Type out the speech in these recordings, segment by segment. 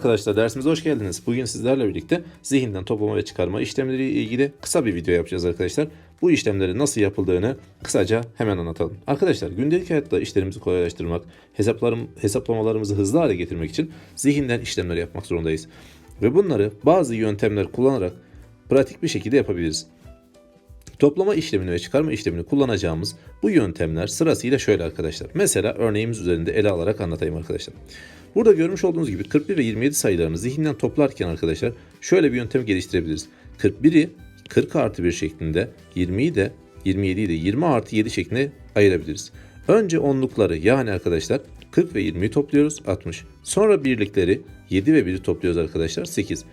arkadaşlar dersimize hoş geldiniz. Bugün sizlerle birlikte zihinden toplama ve çıkarma işlemleri ile ilgili kısa bir video yapacağız arkadaşlar. Bu işlemlerin nasıl yapıldığını kısaca hemen anlatalım. Arkadaşlar gündelik hayatta işlerimizi kolaylaştırmak, hesaplarım, hesaplamalarımızı hızlı hale getirmek için zihinden işlemler yapmak zorundayız. Ve bunları bazı yöntemler kullanarak pratik bir şekilde yapabiliriz. Toplama işlemini ve çıkarma işlemini kullanacağımız bu yöntemler sırasıyla şöyle arkadaşlar. Mesela örneğimiz üzerinde ele alarak anlatayım arkadaşlar. Burada görmüş olduğunuz gibi 41 ve 27 sayılarını zihinden toplarken arkadaşlar şöyle bir yöntem geliştirebiliriz. 41'i 40 artı 1 şeklinde 20'yi de 27'yi de 20 artı 7 şeklinde ayırabiliriz. Önce onlukları yani arkadaşlar 40 ve 20'yi topluyoruz 60. Sonra birlikleri 7 ve 1'i topluyoruz arkadaşlar 8.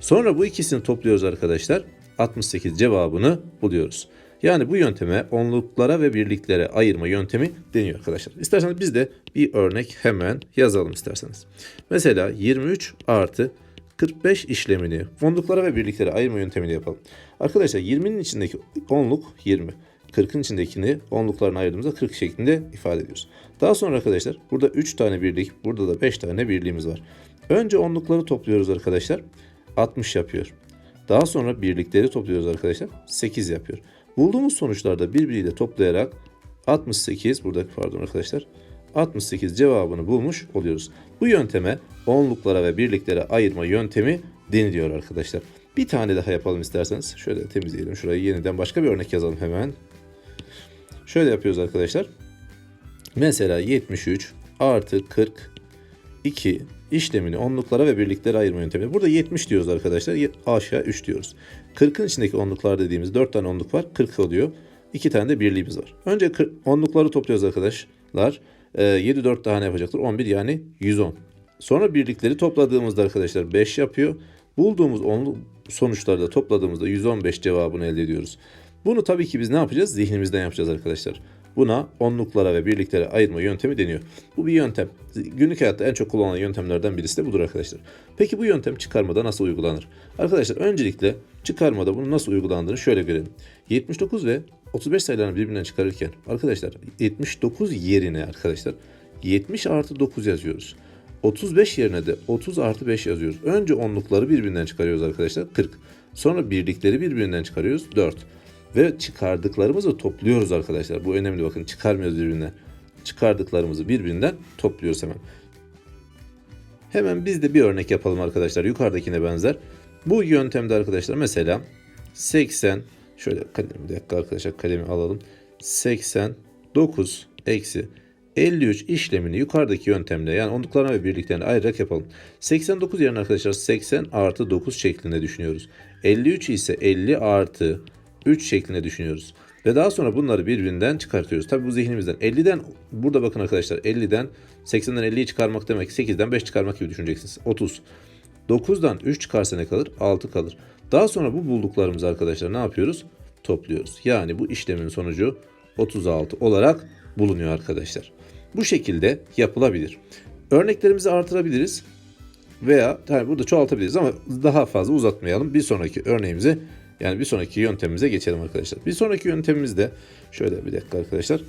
Sonra bu ikisini topluyoruz arkadaşlar 68 cevabını buluyoruz. Yani bu yönteme onluklara ve birliklere ayırma yöntemi deniyor arkadaşlar. İsterseniz biz de bir örnek hemen yazalım isterseniz. Mesela 23 artı 45 işlemini onluklara ve birliklere ayırma yöntemini yapalım. Arkadaşlar 20'nin içindeki onluk 20. 40'ın içindekini onluklarına ayırdığımızda 40 şeklinde ifade ediyoruz. Daha sonra arkadaşlar burada 3 tane birlik, burada da 5 tane birliğimiz var. Önce onlukları topluyoruz arkadaşlar. 60 yapıyor. Daha sonra birlikleri topluyoruz arkadaşlar. 8 yapıyor. Bulduğumuz sonuçlarda birbiriyle toplayarak 68 buradaki pardon arkadaşlar 68 cevabını bulmuş oluyoruz. Bu yönteme onluklara ve birliklere ayırma yöntemi deniliyor arkadaşlar. Bir tane daha yapalım isterseniz. Şöyle temizleyelim şurayı yeniden başka bir örnek yazalım hemen. Şöyle yapıyoruz arkadaşlar. Mesela 73 artı 42 işlemini onluklara ve birliklere ayırma yöntemi. Burada 70 diyoruz arkadaşlar. Aşağı 3 diyoruz. 40'ın içindeki onluklar dediğimiz 4 tane onluk var. 40 oluyor. 2 tane de birliğimiz var. Önce kır- onlukları topluyoruz arkadaşlar. Ee, 7 4 tane yapacaktır. 11 yani 110. Sonra birlikleri topladığımızda arkadaşlar 5 yapıyor. Bulduğumuz onluk sonuçları da topladığımızda 115 cevabını elde ediyoruz. Bunu tabii ki biz ne yapacağız? Zihnimizden yapacağız arkadaşlar. Buna onluklara ve birliklere ayırma yöntemi deniyor. Bu bir yöntem. Günlük hayatta en çok kullanılan yöntemlerden birisi de budur arkadaşlar. Peki bu yöntem çıkarmada nasıl uygulanır? Arkadaşlar öncelikle çıkarmada bunun nasıl uygulandığını şöyle görelim. 79 ve 35 sayılarını birbirinden çıkarırken arkadaşlar 79 yerine arkadaşlar 70 artı 9 yazıyoruz. 35 yerine de 30 artı 5 yazıyoruz. Önce onlukları birbirinden çıkarıyoruz arkadaşlar 40. Sonra birlikleri birbirinden çıkarıyoruz 4. Ve çıkardıklarımızı topluyoruz arkadaşlar. Bu önemli bakın çıkarmıyoruz birbirinden. Çıkardıklarımızı birbirinden topluyoruz hemen. Hemen biz de bir örnek yapalım arkadaşlar. Yukarıdakine benzer. Bu yöntemde arkadaşlar mesela 80 şöyle kalem bir dakika arkadaşlar kalemi alalım. 89 eksi 53 işlemini yukarıdaki yöntemle yani onluklarına ve birliklerine ayırarak yapalım. 89 yerine arkadaşlar 80 artı 9 şeklinde düşünüyoruz. 53 ise 50 artı 3 şeklinde düşünüyoruz. Ve daha sonra bunları birbirinden çıkartıyoruz. Tabi bu zihnimizden 50'den burada bakın arkadaşlar 50'den 80'den 50'yi çıkarmak demek 8'den 5 çıkarmak gibi düşüneceksiniz. 30. 9'dan 3 çıkarsa ne kalır? 6 kalır. Daha sonra bu bulduklarımızı arkadaşlar ne yapıyoruz? Topluyoruz. Yani bu işlemin sonucu 36 olarak bulunuyor arkadaşlar. Bu şekilde yapılabilir. Örneklerimizi artırabiliriz veya yani burada çoğaltabiliriz ama daha fazla uzatmayalım. Bir sonraki örneğimize yani bir sonraki yöntemimize geçelim arkadaşlar. Bir sonraki yöntemimizde şöyle bir dakika arkadaşlar.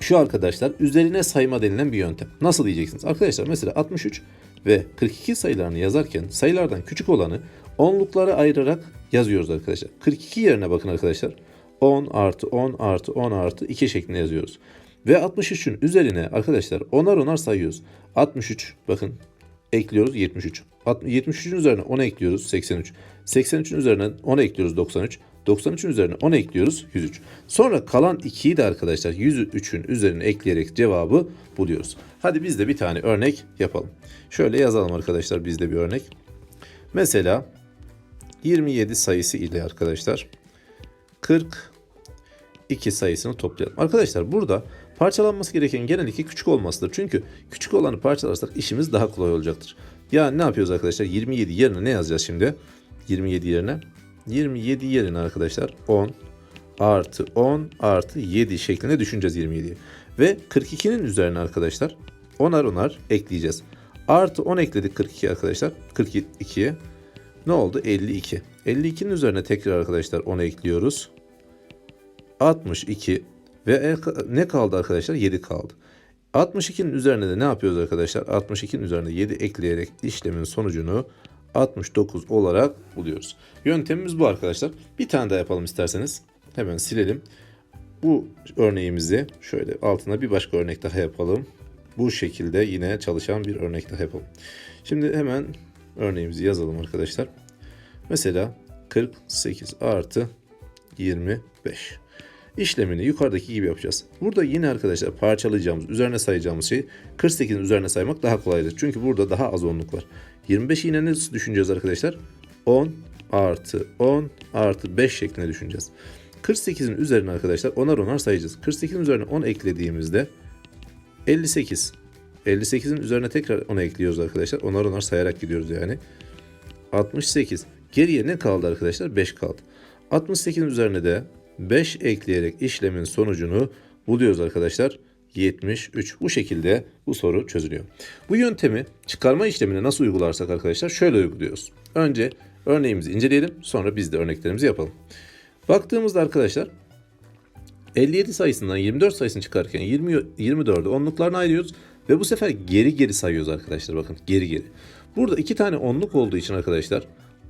Şu arkadaşlar üzerine sayma denilen bir yöntem. Nasıl diyeceksiniz? Arkadaşlar mesela 63 ve 42 sayılarını yazarken sayılardan küçük olanı onluklara ayırarak yazıyoruz arkadaşlar. 42 yerine bakın arkadaşlar. 10 artı 10 artı 10 artı 2 şeklinde yazıyoruz. Ve 63'ün üzerine arkadaşlar onar onar sayıyoruz. 63 bakın ekliyoruz 73. 73'ün üzerine 10 ekliyoruz 83. 83'ün üzerine 10 ekliyoruz 93. 93'ün üzerine 10 ekliyoruz 103. Sonra kalan 2'yi de arkadaşlar 103'ün üzerine ekleyerek cevabı buluyoruz. Hadi biz de bir tane örnek yapalım. Şöyle yazalım arkadaşlar biz de bir örnek. Mesela 27 sayısı ile arkadaşlar 42 sayısını toplayalım. Arkadaşlar burada parçalanması gereken genellikle küçük olmasıdır. Çünkü küçük olanı parçalarsak işimiz daha kolay olacaktır. Yani ne yapıyoruz arkadaşlar? 27 yerine ne yazacağız şimdi? 27 yerine. 27 yerine arkadaşlar 10 artı 10 artı 7 şeklinde düşüneceğiz 27'yi. Ve 42'nin üzerine arkadaşlar onar onar ekleyeceğiz. Artı 10 ekledik 42 arkadaşlar. 42'ye ne oldu? 52. 52'nin üzerine tekrar arkadaşlar 10 ekliyoruz. 62 ve ne kaldı arkadaşlar? 7 kaldı. 62'nin üzerine de ne yapıyoruz arkadaşlar? 62'nin üzerine 7 ekleyerek işlemin sonucunu 69 olarak buluyoruz. Yöntemimiz bu arkadaşlar. Bir tane daha yapalım isterseniz. Hemen silelim. Bu örneğimizi şöyle altına bir başka örnek daha yapalım. Bu şekilde yine çalışan bir örnek daha yapalım. Şimdi hemen örneğimizi yazalım arkadaşlar. Mesela 48 artı 25 işlemini yukarıdaki gibi yapacağız. Burada yine arkadaşlar parçalayacağımız, üzerine sayacağımız şey 48'in üzerine saymak daha kolaydır. Çünkü burada daha az onluk var. 25'i yine nasıl düşüneceğiz arkadaşlar? 10 artı 10 artı 5 şeklinde düşüneceğiz. 48'in üzerine arkadaşlar onar onar sayacağız. 48'in üzerine 10 eklediğimizde 58. 58'in üzerine tekrar 10 ekliyoruz arkadaşlar. Onar onar sayarak gidiyoruz yani. 68. Geriye ne kaldı arkadaşlar? 5 kaldı. 68'in üzerine de 5 ekleyerek işlemin sonucunu buluyoruz arkadaşlar. 73. Bu şekilde bu soru çözülüyor. Bu yöntemi çıkarma işlemine nasıl uygularsak arkadaşlar şöyle uyguluyoruz. Önce örneğimizi inceleyelim sonra biz de örneklerimizi yapalım. Baktığımızda arkadaşlar 57 sayısından 24 sayısını çıkarken 20, 24'ü onluklarına ayırıyoruz ve bu sefer geri geri sayıyoruz arkadaşlar bakın geri geri. Burada iki tane onluk olduğu için arkadaşlar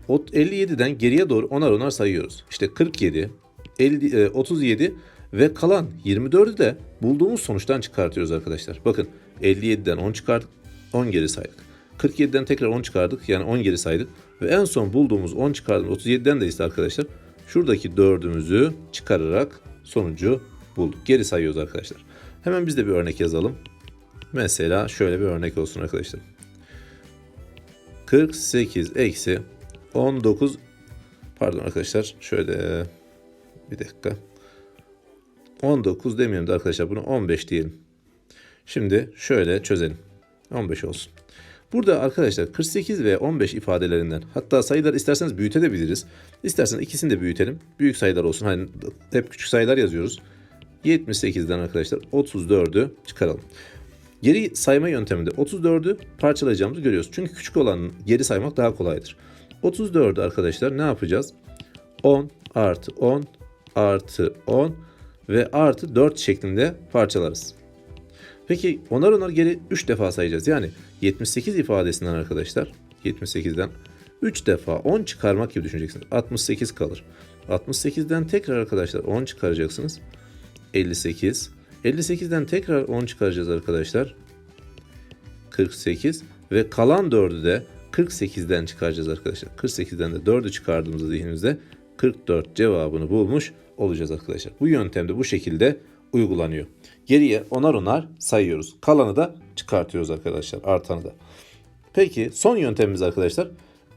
57'den geriye doğru onar onar sayıyoruz. İşte 47, 50, e, 37 ve kalan 24'ü de bulduğumuz sonuçtan çıkartıyoruz arkadaşlar. Bakın 57'den 10 çıkardık, 10 geri saydık. 47'den tekrar 10 çıkardık yani 10 geri saydık. Ve en son bulduğumuz 10 çıkardığımız 37'den de ise arkadaşlar şuradaki dördümüzü çıkararak sonucu bulduk. Geri sayıyoruz arkadaşlar. Hemen biz de bir örnek yazalım. Mesela şöyle bir örnek olsun arkadaşlar. 48 eksi 19 pardon arkadaşlar şöyle bir dakika 19 demeyelim de arkadaşlar bunu 15 diyelim. Şimdi şöyle çözelim. 15 olsun. Burada arkadaşlar 48 ve 15 ifadelerinden hatta sayılar isterseniz büyütebiliriz. İsterseniz ikisini de büyütelim. Büyük sayılar olsun. Hani hep küçük sayılar yazıyoruz. 78'den arkadaşlar 34'ü çıkaralım. Geri sayma yönteminde 34'ü parçalayacağımızı görüyoruz. Çünkü küçük olan geri saymak daha kolaydır. 34'ü arkadaşlar ne yapacağız? 10 artı 10 artı 10 ve artı 4 şeklinde parçalarız. Peki onar onar geri 3 defa sayacağız. Yani 78 ifadesinden arkadaşlar 78'den 3 defa 10 çıkarmak gibi düşüneceksiniz. 68 kalır. 68'den tekrar arkadaşlar 10 çıkaracaksınız. 58. 58'den tekrar 10 çıkaracağız arkadaşlar. 48 ve kalan 4'ü de 48'den çıkaracağız arkadaşlar. 48'den de 4'ü çıkardığımızda zihnimizde 44 cevabını bulmuş olacağız arkadaşlar. Bu yöntemde bu şekilde uygulanıyor. Geriye onar onar sayıyoruz. Kalanı da çıkartıyoruz arkadaşlar. Artanı da. Peki son yöntemimiz arkadaşlar.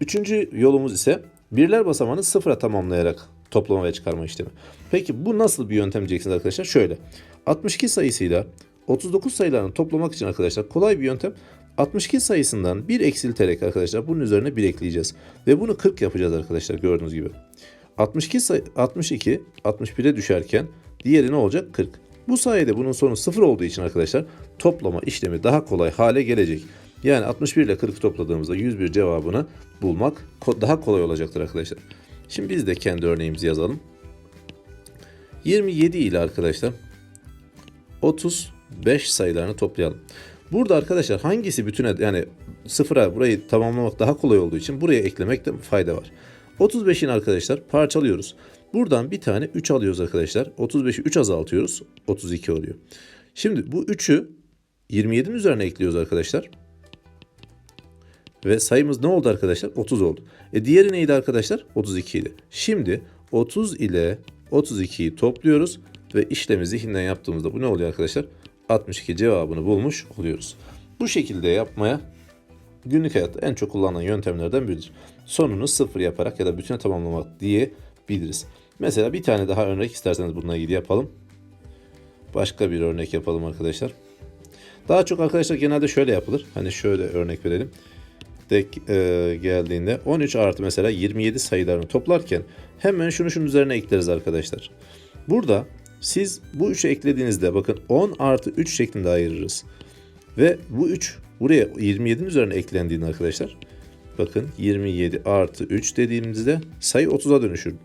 Üçüncü yolumuz ise birler basamağını sıfıra tamamlayarak toplama ve çıkarma işlemi. Peki bu nasıl bir yöntem diyeceksiniz arkadaşlar? Şöyle. 62 sayısıyla 39 sayılarını toplamak için arkadaşlar kolay bir yöntem. 62 sayısından 1 eksilterek arkadaşlar bunun üzerine 1 ekleyeceğiz. Ve bunu 40 yapacağız arkadaşlar gördüğünüz gibi. 62 sayı 62 61'e düşerken diğeri ne olacak? 40. Bu sayede bunun sonu 0 olduğu için arkadaşlar toplama işlemi daha kolay hale gelecek. Yani 61 ile 40 topladığımızda 101 cevabını bulmak daha kolay olacaktır arkadaşlar. Şimdi biz de kendi örneğimizi yazalım. 27 ile arkadaşlar 35 sayılarını toplayalım. Burada arkadaşlar hangisi bütüne yani sıfıra burayı tamamlamak daha kolay olduğu için buraya eklemekte fayda var. 35'in arkadaşlar parçalıyoruz. Buradan bir tane 3 alıyoruz arkadaşlar. 35'i 3 azaltıyoruz. 32 oluyor. Şimdi bu 3'ü 27'nin üzerine ekliyoruz arkadaşlar. Ve sayımız ne oldu arkadaşlar? 30 oldu. E diğeri neydi arkadaşlar? 32 idi. Şimdi 30 ile 32'yi topluyoruz ve işlemi zihinden yaptığımızda bu ne oluyor arkadaşlar? 62 cevabını bulmuş oluyoruz. Bu şekilde yapmaya günlük hayatta en çok kullanılan yöntemlerden biridir. Sonunu sıfır yaparak ya da bütüne tamamlamak diyebiliriz. Mesela bir tane daha örnek isterseniz bununla ilgili yapalım. Başka bir örnek yapalım arkadaşlar. Daha çok arkadaşlar genelde şöyle yapılır. Hani şöyle örnek verelim. Dek e, geldiğinde 13 artı mesela 27 sayılarını toplarken hemen şunu şunun üzerine ekleriz arkadaşlar. Burada siz bu 3'ü eklediğinizde bakın 10 artı 3 şeklinde ayırırız. Ve bu 3 buraya 27'nin üzerine eklendiğinde arkadaşlar bakın 27 artı 3 dediğimizde sayı 30'a dönüşür.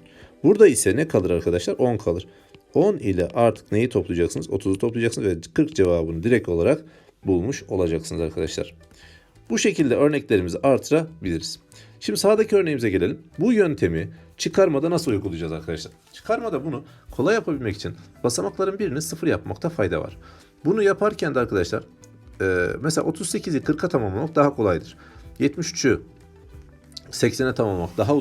Burada ise ne kalır arkadaşlar? 10 kalır. 10 ile artık neyi toplayacaksınız? 30'u toplayacaksınız ve 40 cevabını direkt olarak bulmuş olacaksınız arkadaşlar. Bu şekilde örneklerimizi artırabiliriz. Şimdi sağdaki örneğimize gelelim. Bu yöntemi çıkarmada nasıl uygulayacağız arkadaşlar? Çıkarmada bunu kolay yapabilmek için basamakların birini sıfır yapmakta fayda var. Bunu yaparken de arkadaşlar mesela 38'i 40'a tamamlamak daha kolaydır. 73'ü 80'e tamamlamak daha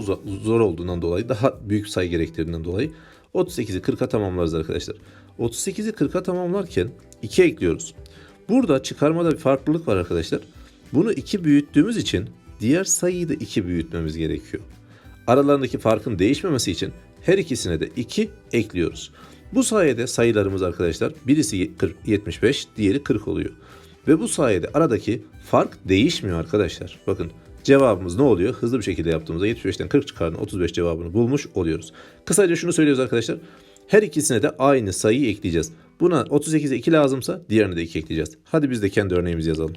zor olduğundan dolayı, daha büyük sayı gerektirdiğinden dolayı 38'i 40'a tamamlarız arkadaşlar. 38'i 40'a tamamlarken 2 ekliyoruz. Burada çıkarmada bir farklılık var arkadaşlar. Bunu 2 büyüttüğümüz için diğer sayıyı da 2 büyütmemiz gerekiyor. Aralarındaki farkın değişmemesi için her ikisine de 2 ekliyoruz. Bu sayede sayılarımız arkadaşlar birisi 40, 75, diğeri 40 oluyor. Ve bu sayede aradaki fark değişmiyor arkadaşlar. Bakın cevabımız ne oluyor? Hızlı bir şekilde yaptığımızda 75'ten 40 çıkardığında 35 cevabını bulmuş oluyoruz. Kısaca şunu söylüyoruz arkadaşlar. Her ikisine de aynı sayıyı ekleyeceğiz. Buna 38'e 2 lazımsa diğerine de 2 ekleyeceğiz. Hadi biz de kendi örneğimizi yazalım.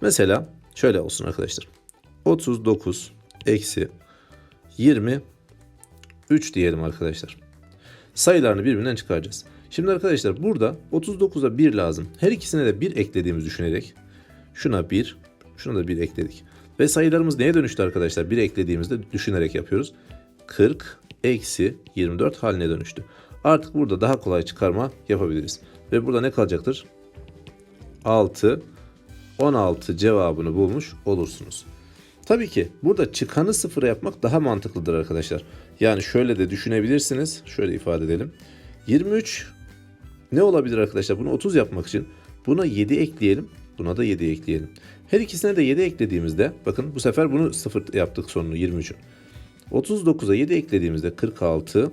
Mesela şöyle olsun arkadaşlar. 39 eksi 20 3 diyelim arkadaşlar. Sayılarını birbirinden çıkaracağız. Şimdi arkadaşlar burada 39'a 1 lazım. Her ikisine de 1 eklediğimizi düşünerek şuna 1, şuna da 1 ekledik. Ve sayılarımız neye dönüştü arkadaşlar? 1 eklediğimizde düşünerek yapıyoruz. 40 eksi 24 haline dönüştü. Artık burada daha kolay çıkarma yapabiliriz. Ve burada ne kalacaktır? 6, 16 cevabını bulmuş olursunuz. Tabii ki burada çıkanı sıfıra yapmak daha mantıklıdır arkadaşlar. Yani şöyle de düşünebilirsiniz. Şöyle ifade edelim. 23 ne olabilir arkadaşlar? Bunu 30 yapmak için buna 7 ekleyelim. Buna da 7 ekleyelim. Her ikisine de 7 eklediğimizde bakın bu sefer bunu 0 yaptık sonunu 23'ün. 39'a 7 eklediğimizde 46.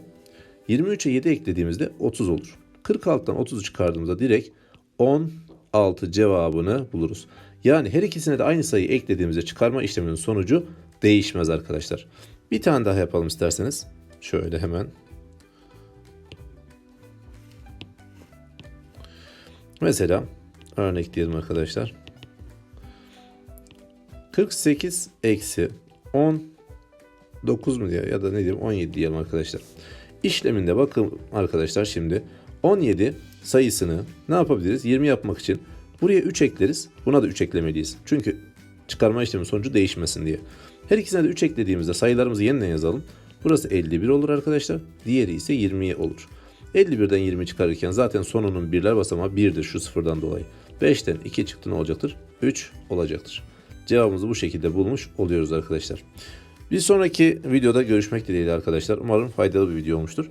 23'e 7 eklediğimizde 30 olur. 46'dan 30'u çıkardığımızda direkt 16 cevabını buluruz. Yani her ikisine de aynı sayıyı eklediğimizde çıkarma işleminin sonucu değişmez arkadaşlar. Bir tane daha yapalım isterseniz. Şöyle hemen. Mesela örnek diyelim arkadaşlar. 48 eksi 10 9 mu diyor ya da ne diyelim 17 diyelim arkadaşlar. İşleminde bakın arkadaşlar şimdi 17 sayısını ne yapabiliriz? 20 yapmak için buraya 3 ekleriz. Buna da 3 eklemeliyiz. Çünkü çıkarma işlemi sonucu değişmesin diye. Her ikisine de 3 eklediğimizde sayılarımızı yeniden yazalım. Burası 51 olur arkadaşlar. Diğeri ise 20 olur. 51'den 20 çıkarırken zaten sonunun birler basamağı 1'dir şu sıfırdan dolayı. 5'ten 2 çıktı ne olacaktır? 3 olacaktır. Cevabımızı bu şekilde bulmuş oluyoruz arkadaşlar. Bir sonraki videoda görüşmek dileğiyle arkadaşlar. Umarım faydalı bir video olmuştur.